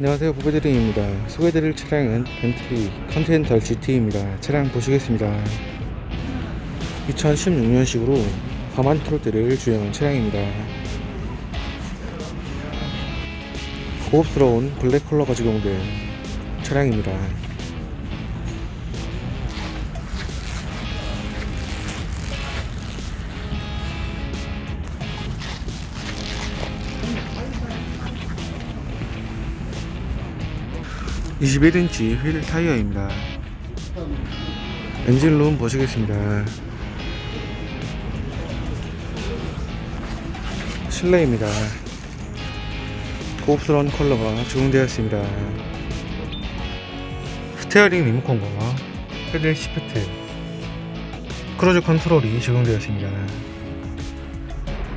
안녕하세요 부배드림입니다. 소개해드릴 차량은 벤틀리 컨티넨탈 GT입니다. 차량 보시겠습니다. 2016년식으로 과만 트로트를 주행한 차량입니다. 고급스러운 블랙 컬러가 적용된 차량입니다 (21인치) 휠 타이어입니다. 엔진룸 보시겠습니다. 실내입니다. 고급스러운 컬러가 적용되었습니다. 스테어링 리모컨과 헤드 시프트 크루즈 컨트롤이 적용되었습니다.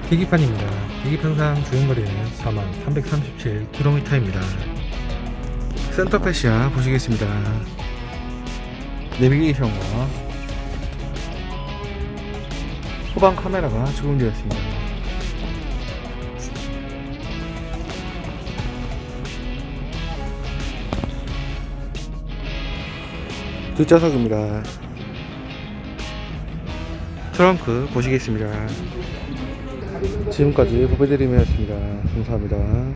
계기판입니다. 계기판상 주행거리는 4337km입니다 센터 패시아 보시겠습니다. 내비게이션과 후방 카메라가 적용되었습니다. 뒷좌석입니다. 트렁크 보시겠습니다. 지금까지 보배드림이었습니다. 감사합니다